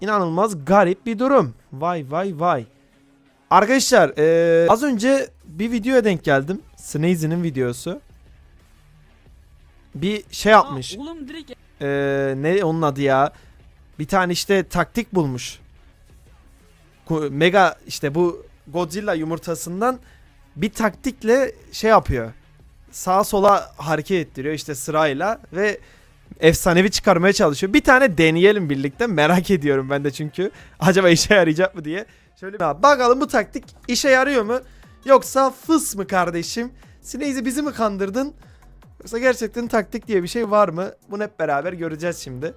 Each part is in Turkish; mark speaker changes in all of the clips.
Speaker 1: inanılmaz garip bir durum. Vay vay vay. Arkadaşlar eee, az önce bir videoya denk geldim. Sneezy'nin videosu. Bir şey yapmış.
Speaker 2: Aa, oğlum direkt
Speaker 1: Eee, ne onun adı ya? Bir tane işte taktik bulmuş. Mega işte bu Godzilla yumurtasından bir taktikle şey yapıyor. Sağa sola hareket ettiriyor işte sırayla ve efsanevi çıkarmaya çalışıyor. Bir tane deneyelim birlikte merak ediyorum ben de çünkü. Acaba işe yarayacak mı diye. Şöyle bir bakalım bu taktik işe yarıyor mu? Yoksa fıs mı kardeşim? Sneezy bizi mi kandırdın? Yoksa gerçekten taktik diye bir şey var mı? Bunu hep beraber göreceğiz şimdi.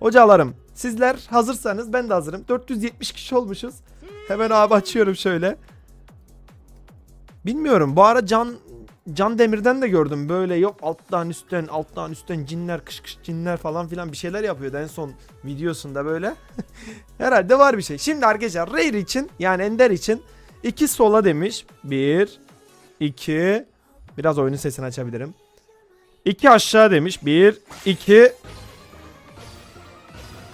Speaker 1: Hocalarım sizler hazırsanız ben de hazırım. 470 kişi olmuşuz. Hemen abi açıyorum şöyle. Bilmiyorum bu ara Can Can Demir'den de gördüm böyle yok alttan üstten alttan üstten cinler kış kış cinler falan filan bir şeyler yapıyordu en son videosunda böyle. Herhalde var bir şey. Şimdi arkadaşlar Rare için yani Ender için iki sola demiş. Bir, iki, biraz oyunun sesini açabilirim. İki aşağı demiş. Bir, iki.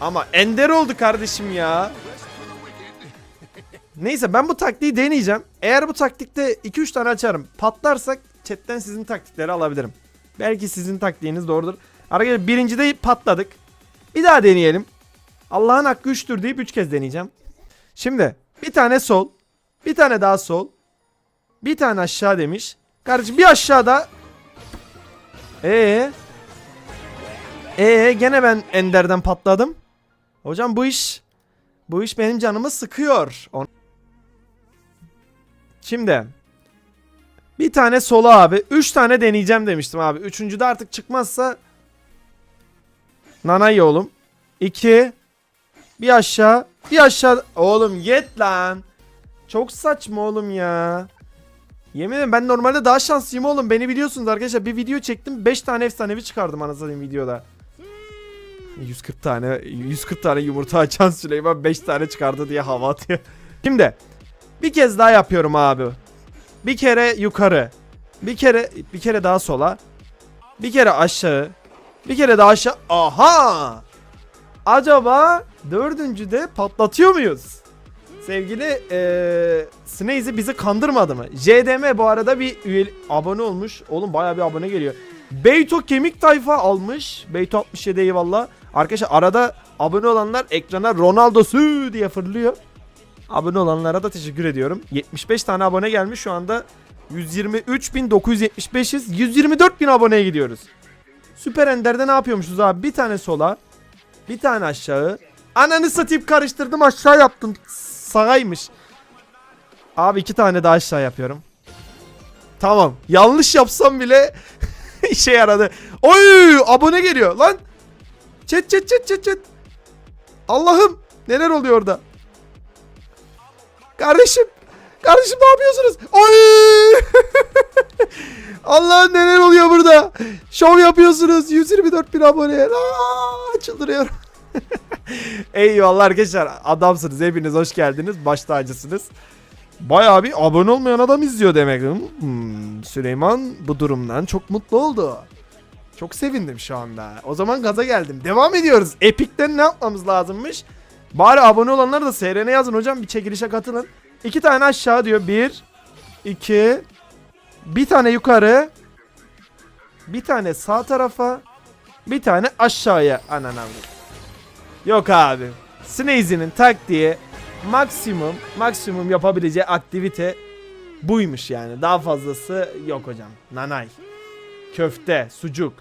Speaker 1: Ama ender oldu kardeşim ya. Neyse ben bu taktiği deneyeceğim. Eğer bu taktikte 2-3 tane açarım. Patlarsak chatten sizin taktikleri alabilirim. Belki sizin taktiğiniz doğrudur. Arkadaşlar birincide patladık. Bir daha deneyelim. Allah'ın hakkı 3'tür deyip 3 kez deneyeceğim. Şimdi bir tane sol. Bir tane daha sol. Bir tane aşağı demiş. Kardeşim bir aşağıda ee? Ee gene ben Ender'den patladım. Hocam bu iş bu iş benim canımı sıkıyor. Şimdi bir tane sola abi. Üç tane deneyeceğim demiştim abi. Üçüncüde artık çıkmazsa Nanay oğlum. İki. Bir aşağı. Bir aşağı. Oğlum yet lan. Çok saçma oğlum ya. Yemin ederim ben normalde daha şanslıyım oğlum. Beni biliyorsunuz arkadaşlar. Bir video çektim. 5 tane efsanevi çıkardım anasını videoda. 140 tane 140 tane yumurta açan Süleyman 5 tane çıkardı diye hava atıyor. Şimdi bir kez daha yapıyorum abi. Bir kere yukarı. Bir kere bir kere daha sola. Bir kere aşağı. Bir kere daha aşağı. Aha! Acaba dördüncüde patlatıyor muyuz? Sevgili eee Sneezy bizi kandırmadı mı? JDM bu arada bir üye abone olmuş. Oğlum bayağı bir abone geliyor. Beyto kemik tayfa almış. Beyto 67 eyvallah. Arkadaşlar arada abone olanlar ekrana Ronaldo sü diye fırlıyor. Abone olanlara da teşekkür ediyorum. 75 tane abone gelmiş şu anda. 123.975'iz. 124.000 aboneye gidiyoruz. Süper Ender'de ne yapıyormuşuz abi? Bir tane sola. Bir tane aşağı. Ananı satayım karıştırdım aşağı yaptım. Sağaymış. Abi iki tane daha aşağı yapıyorum. Tamam. Yanlış yapsam bile işe yaradı. Oy abone geliyor lan. Çet çet çet çet çet. Allah'ım neler oluyor orada? Kardeşim. Kardeşim ne yapıyorsunuz? Oy! Allah'ım neler oluyor burada? Şov yapıyorsunuz. 124 bin abone. Aa, çıldırıyorum. Eyvallah arkadaşlar. Adamsınız. Hepiniz hoş geldiniz. Baş tacısınız. Bayağı bir abone olmayan adam izliyor demek. Hmm, Süleyman bu durumdan çok mutlu oldu. Çok sevindim şu anda. O zaman gaza geldim. Devam ediyoruz. Epic'ten ne yapmamız lazımmış? Bari abone olanlar da SRN yazın hocam. Bir çekilişe katılın. İki tane aşağı diyor. Bir. iki, Bir tane yukarı. Bir tane sağ tarafa. Bir tane aşağıya. Anan avradım. Yok abi. Sneezy'nin taktiği maksimum maksimum yapabileceği aktivite buymuş yani. Daha fazlası yok hocam. Nanay. Köfte, sucuk,